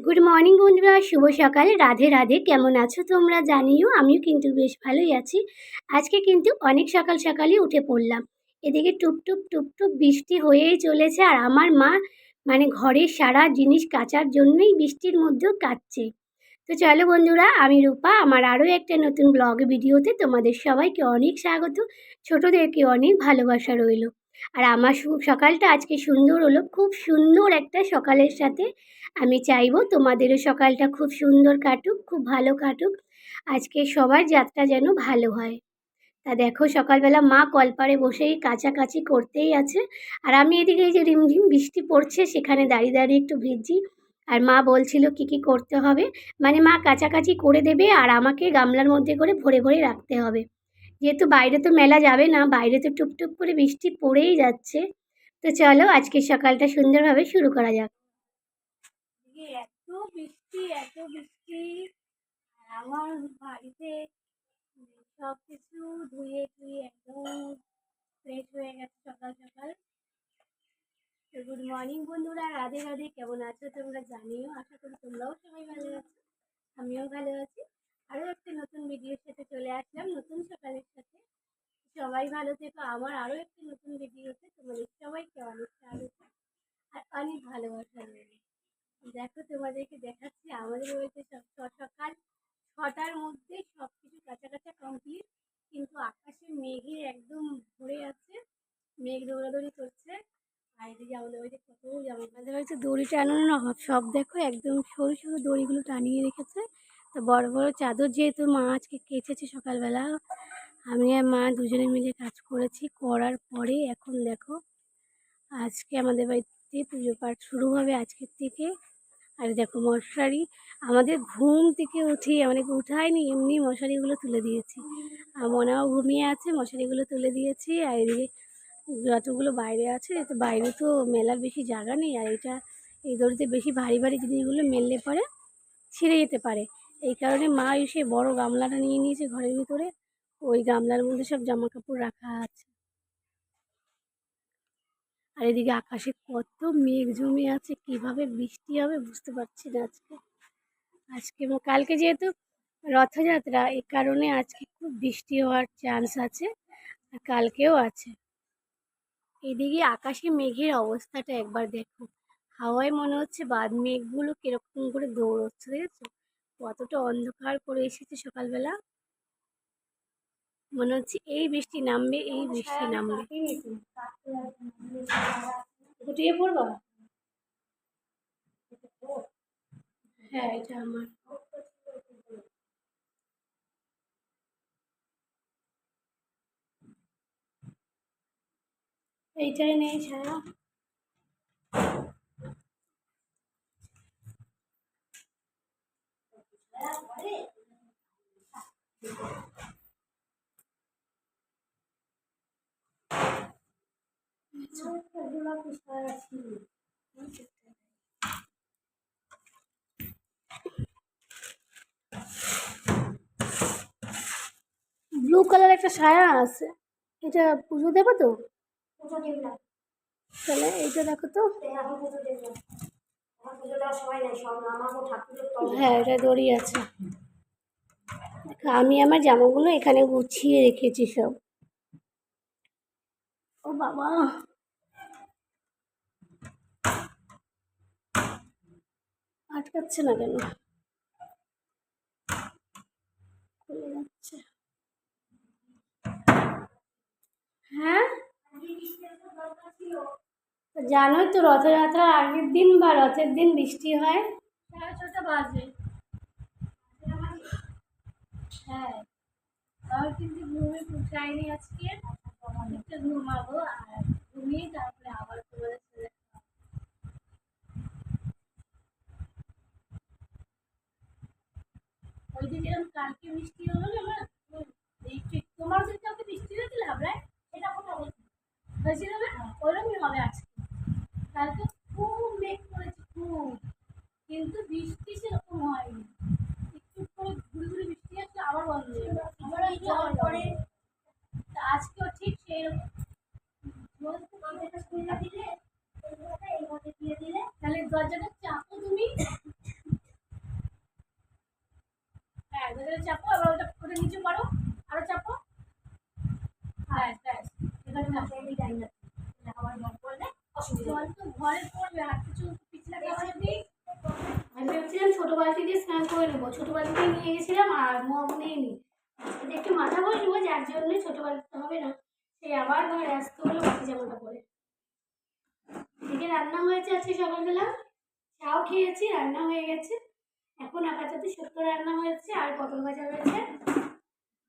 Good morning বন্ধুরা। শুভ সকাল। রাধে রাধে। কেমন আছো তোমরা জানিও? আমিও কিন্তু বেশ ভালোই আছি। আজকে কিন্তু অনেক সকাল সকালই উঠে পড়লাম। এদিকে টুপটুপ টুপটুপ বৃষ্টি হয়েই চলেছে আর আমার মা মানে ঘরের সারা জিনিস কাচার জন্যই বৃষ্টির মধ্যেও কাচছে তো চলো বন্ধুরা, আমি রূপা। আমার আরও একটা নতুন ব্লগ ভিডিওতে তোমাদের সবাইকে অনেক স্বাগত। ছোটদেরকে অনেক ভালোবাসা রইল। আর আমার সকালটা আজকে সুন্দর হলো। খুব সুন্দর একটা সকালের সাথে আমি চাইব তোমাদেরও সকালটা খুব সুন্দর কাটুক, খুব ভালো কাটুক। আজকে সবার যাত্রা যেন ভালো হয়। তা দেখো সকালবেলা মা কলপারে বসেই কাছাকাছি করতেই আছে। আর আমি এদিকে এই যে রিমঝিম বৃষ্টি পড়ছে, সেখানে দাঁড়িয়ে দাঁড়িয়ে একটু ভিজছি। আর মা বলছিল কি কি করতে হবে? মানে মা কাছাকাছি করে দেবে আর আমাকে গামলার মধ্যে করে ভরে ভরে রাখতে হবে। যেহেতু বাইরে তো মেলা যাবে না, বাইরে তো টুকটুক করে বৃষ্টি পড়েই যাচ্ছে। তো চলো আজকে সকালটা সুন্দরভাবে শুরু করা যাক। এত বৃষ্টি এত বৃষ্টি, আমার বাড়িতে সব কিছু ধুয়ে ধুয়ে একদম ফ্রেশ হয়ে গেছে সকাল সকাল। গুড মর্নিং বন্ধুরা, রাধে রাধে, কেমন আছো তোমরা জানিও। আশা করি তোমরাও সবাই ভালো আছো, আমিও ভালো আছি। আরও একটা নতুন ভিডিওর সাথে চলে আসলাম। নতুন সকালের সাথে। সবাই ভালো থেকো। আমার আরও একটা নতুন ভিডিওতে তোমাদের সবাইকে অনেক স্বাগত। আর অনেক ভালোবাসা রইল। দেখো, তোমাদেরকে দেখাচ্ছি। আমাদের বাড়িতে সকাল ছটার মধ্যে সব কিছু কাঁচা কমপ্লিট কিন্তু আকাশে মেঘে একদম ভরে আছে। মেঘ দৌড়াদৌড়ি করছে। আমাদের বাড়িতে বাড়িতে দড়ি টানানো না সব দেখো, একদম সরু সরু দড়িগুলো টানিয়ে রেখেছে। তো বড় বড় চাদর যেহেতু মা আজকে কেচেছে সকালবেলা, আমি আর মা দুজনে মিলে কাজ করেছি। করার পরে এখন দেখো, আজকে আমাদের বাড়িতে পুজো পাঠ শুরু হবে আজকের থেকে। আর দেখো মশারি, আমাদের ঘুম থেকে উঠি অনেকে উঠায়নি, এমনি মশারিগুলো তুলে দিয়েছি। আর মনাও ঘুমিয়ে আছে, মশারিগুলো তুলে দিয়েছি। আর এদিকে যতগুলো বাইরে আছে তো বাইরে তো মেলার বেশি জায়গা নেই, আর এটা এই দড়িতে বেশি ভারী ভারী জিনিসগুলো মেললে পরে ছিঁড়ে যেতে পারে। এই কারণে মা এসে বড় গামলাটা নিয়ে নিয়েছে ঘরের ভিতরে। ওই গামলার মধ্যে সব জামা কাপড় রাখা আছে। আর এদিকে আকাশে কত মেঘ জমে আছে, কীভাবে বৃষ্টি হবে বুঝতে পারছি না আজকে। আজকে কালকে যেহেতু রথযাত্রা এই কারণে আজকে খুব বৃষ্টি হওয়ার চান্স আছে, আর কালকেও আছে। এদিকে আকাশে মেঘের অবস্থাটা একবার দেখো। হাওয়ায় মনে হচ্ছে বাদ মেঘগুলো কীরকম করে দৌড়চ্ছে, দেখেছ? কতটা অন্ধকার করে এসেছে সকালবেলা? মনে হচ্ছে এই বৃষ্টি নামবে এই বৃষ্টি নামবে। গুটিয়ে পড়বা হ্যাঁ এটা আমার। এইটাই নেই ছায়া। ব্লু কালার একটা সায়া আছে। এটা পুজো দেবো তো? তাহলে এইটা দেখো তো। হ্যাঁ এটা দড়ি আছে। আমি আমার জামাগুলো এখানে গুছিয়ে রেখেছি সব। ও বাবা। আটকাচ্ছে না কেন? খুলে যাচ্ছে। হ্যাঁ? জানোই তো রথযাত্রার আগের দিন বা রথের দিন বৃষ্টি হয়। সাড়ে ছটা বাজে। হ্যাঁ। আমার কিন্তু ঘুমে আজকে। একটু ঘুমাবো আর ঘুমিয়ে তারপরে আবার তোমাদের যেরকম কালকে তোমার বৃষ্টি আমরা এটা কথা বলছি হয়েছিল না? ওইরকমই হবে আজকে। কালকে খুব মেঘ করেছে, খুব। কিন্তু বৃষ্টি সেরকম হয়নি একটু করে ঘুরে ঘুরে বৃষ্টি আসলে আবার বন্ধ হয়ে যাবে আবার এই যাওয়ার পরে আজকেও ঠিক সেই রকম। তাহলে দরজাটা চাপো তুমি। ধরে চাপো আবার ওটা ওটা নিচু করো আরও চাপো। ব্যাস ব্যাস। এখানে আমি যাই না আবার জল পড়লে অসুবিধা জল তো ঘরে পড়বে আর কিছু পিছলা খাওয়া যদি আমি ভেবেছিলাম ছোটো বালতি দিয়ে স্নান করে নেব। ছোটো বালতিতে নিয়ে গেছিলাম আর মগ নেইনি। আজকে একটু মাথা বসবো যার জন্য ছোটো বালতিতে হবে না। সেই আবার ঘরে আসতে হলো বাকি জামাটা পরে। এদিকে রান্না হয়েছে আজকে সকালবেলা। চাও খেয়েছি, রান্না হয়ে গেছে। এখন আপাতত সত্য রান্না হয়েছে, আর পটল ভাজা হয়েছে।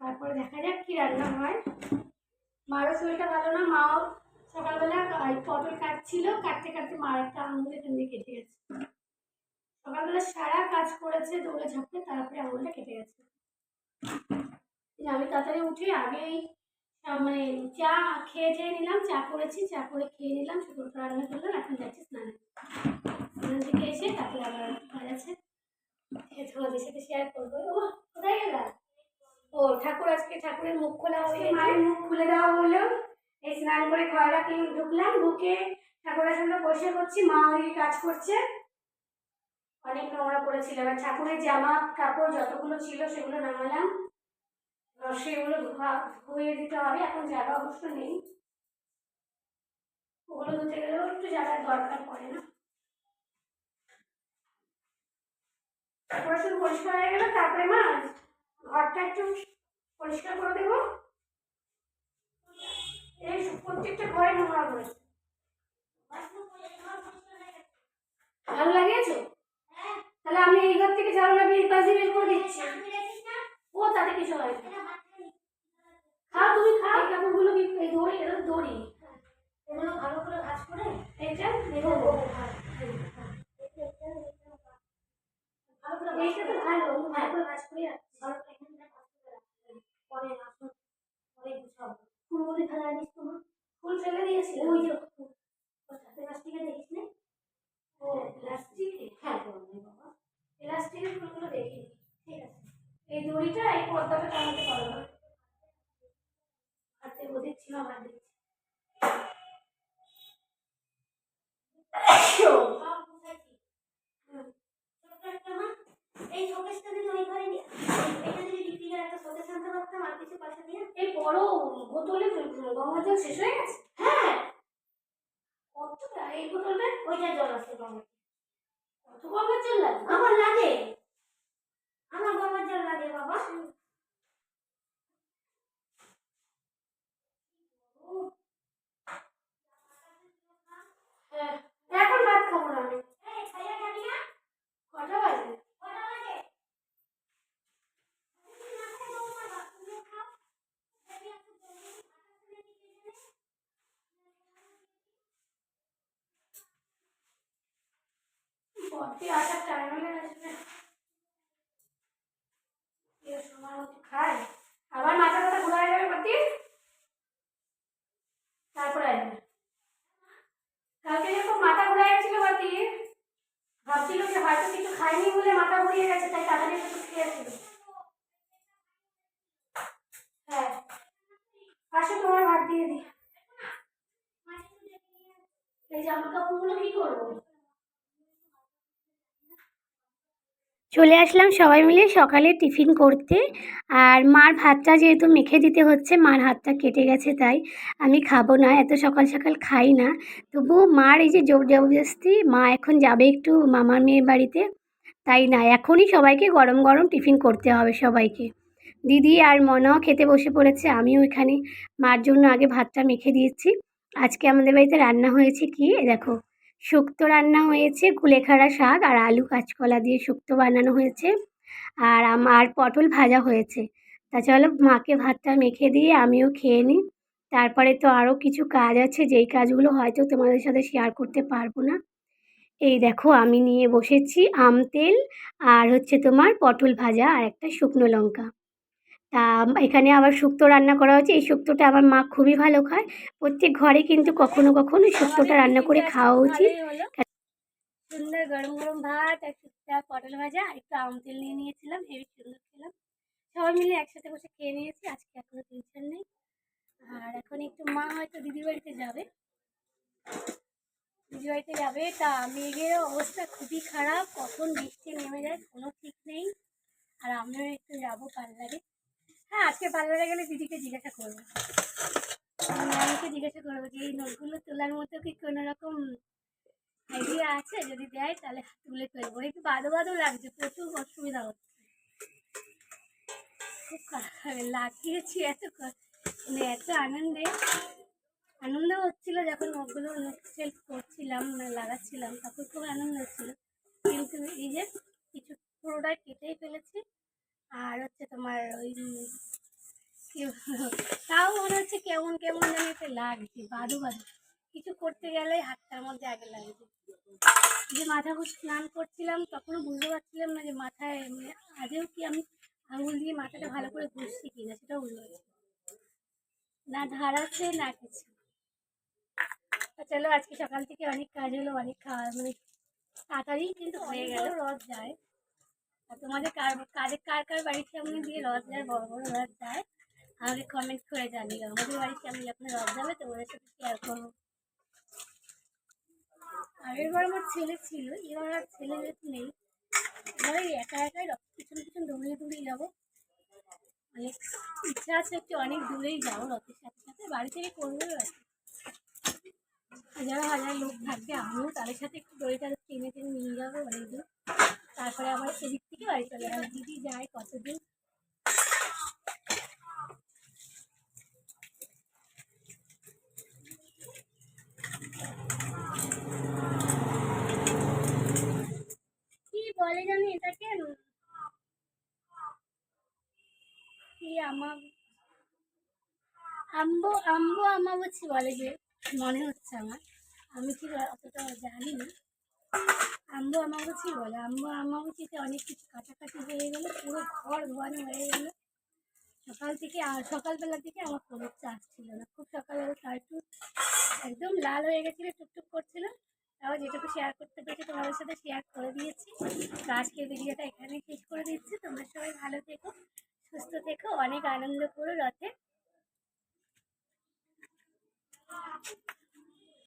তারপরে দেখা যাক কি রান্না হয়। মারও শরীরটা ভালো না, মাও সকালবেলা পটল কাটছিল। কাটতে কাটতে মার একটা আঙুল এখান কেটে গেছে। সকালবেলা সারা কাজ করেছে দৌড়ে ঝাঁপতে তারপরে আঙুলটা কেটে গেছে। আমি তাড়াতাড়ি উঠে আগেই মানে চা খেয়ে খেয়ে নিলাম, চা করেছি, চা করে খেয়ে নিলাম শুক্তো রান্না করলাম এখন যাচ্ছি স্নানে। স্নান থেকে এসে তারপরে আবার কাজ আছে। তোমাদের সাথে শেয়ার করব। ও, কোথায় গেলা? ও, ঠাকুর আজকে ঠাকুরের মুখ খোলা হবে মায়ের মুখ খুলে দেওয়া হলো। এই স্নান করে ঘর রাখি ঢুকলাম, ঢুকে ঠাকুরের সঙ্গে বসে করছি মা ওই কাজ করছে। অনেক নোংরা পড়েছিল। এবার ঠাকুরের জামা, কাপড় যতগুলো ছিল সেগুলো নামালাম। সেগুলো ধোয়া ধুয়ে দিতে হবে এখন জায়গা অবশ্য নেই। ওগুলো ধুতে গেলেও একটু জায়গার দরকার পড়ে না। তারপরে পরিষ্কার হয়ে গেল তারপরে মা ঘরটা একটু পরিষ্কার করে দেবো। এই প্রত্যেকটা ঘরে নোংরা পড়েছে ঝাড়ু লাগিয়েছো? তাহলে আমি এই ঘর থেকে লাগিয়ে এই পাশে বের করে দিচ্ছি। ও তাতে কিছু হয় না। খাও তুমি খাও। এই কাপড়গুলো কি এই দড়ি এটা দড়ি। এগুলো ভালো করে ভাজ করে এটা নেব। এইটা তো ভালো ভালো করে ভাজ করে ভালো করে এখানটা ভাজ করে রাখছি পরে আসুন পরে গুছাবো ফুলগুলি ফেলা দিস তোমার ফুল ফেলে দিয়েছিল ওই যে ফুল প্লাস্টিকে দেখিস না ও প্লাস্টিকে হ্যাঁ বাবা প্লাস্টিকের ফুলগুলো দেখিনি ঠিক আছে এই দড়িটা এই পর্দাটা টানাতে পারো না ছিল হাত দিচ্ছি। এই শোকেসটা যদি ওই ঘরে এটা যদি ডিপিকার একটা শোকেস আনতে পারতাম আর কিছু পয়সা দিয়ে এই বড় বোতলে গঙ্গা জল শেষ হয়ে গেছে হ্যাঁ কতটা এই বোতলটা ওইটা জল আছে বাবা কত গঙ্গার জল লাগে আমার লাগে আমার বাবার জল লাগে বাবা হ্যাঁ এখন ভাত খাব না আমি এই খাইয়া খাবি না কটা বাজে কটা বাজে তুমি না খেয়ে বউ খাবা তুমিও খাও দেখি একটু জলদি আটা তুলে দিতে গেলে বড্ডি আসার টাইম আসবে সময় মতো খায় আবার মাথা কথা ঘুরায় যাবে বড্ডি তারপরে আসবে। কালকে যখন মাথা ঘুরে গেছিল বাতি ভাবছিল যে হয়তো কিছু খায়নি বলে মাথা ঘুরিয়ে গেছে, তাই তাড়াতাড়ি একটু খেয়েছিল। হ্যাঁ। আসো, তোমার ভাত দিয়ে দিই। এই জামা কাপড়গুলো কি করব? চলে আসলাম সবাই মিলে সকালে টিফিন করতে। আর মার ভাতটা যেহেতু মেখে দিতে হচ্ছে, মার হাতটা কেটে গেছে তাই আমি খাব না, এত সকাল সকাল খাই না। তবু মার এই যে জোর জবরদস্তি, মা এখন যাবে একটু মামার মেয়ের বাড়িতে। তাই না, এখনই সবাইকে গরম গরম টিফিন করতে হবে সবাইকে। দিদি আর মনাও খেতে বসে পড়েছে, আমিও এখানে। মার জন্য আগে ভাতটা মেখে দিয়েছি। আজকে আমাদের বাড়িতে রান্না হয়েছে কি দেখো। শুক্তো রান্না হয়েছে, কুলেখাড়া শাক আর আলু কাঁচকলা দিয়ে শুক্তো বানানো হয়েছে। আর আমার পটল ভাজা হয়েছে। তা চলো মাকে ভাতটা মেখে দিয়ে আমিও খেয়ে নিই। তারপরে তো আরও কিছু কাজ আছে, যেই কাজগুলো হয়তো তোমাদের সাথে শেয়ার করতে পারব না। এই দেখো আমি নিয়ে বসেছি আম তেল আর হচ্ছে তোমার পটল ভাজা আর একটা শুকনো লঙ্কা। তা এখানে আবার শুক্তো রান্না করা হচ্ছে এই শুক্তোটা আমার মা খুবই ভালো খায়। প্রত্যেক ঘরে কিন্তু কখনো কখনো শুক্তোটা রান্না করে খাওয়া উচিত। সুন্দর গরম গরম ভাত আর শুক্তা পটল ভাজা আর একটু আম তেল নিয়ে নিয়েছিলাম হেবি সুন্দর ছিলাম সবাই মিলে একসাথে বসে খেয়ে নিয়েছি আজকে এখনও টেনশন নেই। আর এখন একটু মা হয়তো দিদির বাড়িতে যাবে। দিদির বাড়িতে যাবে তা মেঘের অবস্থা খুবই খারাপ। কখন বৃষ্টি নেমে যায় কোনো ঠিক নেই। আর আমিও একটু যাব পার্লারে। হ্যাঁ আজকে পার্লারে গেলে দিদিকে জিজ্ঞাসা করব। আমাকে জিজ্ঞাসা করব যে, এই নোটগুলো তোলার মতো কি কোনো রকম আইডিয়া আছে? যদি দেয়, তাহলে তুলে ফেলব। একটু বাদো বাদো লাগছে, প্রচুর অসুবিধা হচ্ছে। খুব লাগিয়েছি এত মানে এত আনন্দে। আনন্দ হচ্ছিল যখন ওগুলো সেলফ করছিলাম মানে লাগাচ্ছিলাম, তখন খুব আনন্দ হচ্ছিল। কিন্তু এই যে, কিছু পুরোটাই কেটেই ফেলেছি। আর হচ্ছে তোমার ওই তাও মনে হচ্ছে কেমন কেমন যেন একটা লাগছে, বাদু বাদু। কিছু করতে গেলে হাতটার মধ্যে আগে লাগছে। যে মাথা স্নান করছিলাম, তখনও বুঝতে পারছিলাম না যে মাথায় মানে আদেও কি আমি আঙুল দিয়ে মাথাটা ভালো করে ঘুষছি কিনা, সেটাও বুঝতে পারছি না। ধারাচ্ছে না কিছু। চলো, আজকে সকাল থেকে অনেক কাজ হলো, অনেক খাওয়া মানে তাড়াতাড়ি কিন্তু হয়ে গেল, রথ যায়। আর তোমাদের কার, কাদের, কার কার বাড়ির সামনে দিয়ে যায়, বড় বড় রথ যায়, আমাকে কমেন্ট করে জানিও। আমাদের বাড়ির সামনে যখন রথ যাবে, তোমাদের সাথে শেয়ার করব। আগের বার আমার ছেলে ছিল, এবার আর ছেলে যেহেতু নেই, এবার একা একাই রথ পিছন পিছন দৌড়িয়ে যাব। অনেক ইচ্ছা আছে একটু অনেক দূরেই যাব রথের সাথে সাথে, বাড়ি থেকে করব হাজার হাজার লোক থাকবে আমিও তাদের সাথে একটু দড়িটা টেনে টেনে নিয়ে যাব অনেক দূর তারপরে আবার সেদিক থেকে বাড়ি চলে যাব দিদি যায় কতদিন কি বলে এটাকে? কি আম্বো বলে যে, মনে হচ্ছে আমার। আমি ঠিক অতটা জানি না আম্বু আমাবুচি বলে? আম্বু আমাবুচিতে অনেক কিছু কাটাকাটি হয়ে গেলো, পুরো ঘর ধোয়ানো হয়ে গেলো। সকাল থেকে আর সকালবেলা থেকে আমার কোনো চাষ ছিল না। খুব সকালবেলা চা একটু একদম লাল হয়ে গেছিল, টুকটুক করছিল। তাও যেটুকু শেয়ার করতে পেরেছি, তোমাদের সাথে শেয়ার করে দিয়েছি। তো আজকে ভিডিওটা এখানেই শেষ করে দিচ্ছি। তোমরা সবাই ভালো থেকো, সুস্থ থেকো, অনেক আনন্দ করো রথে।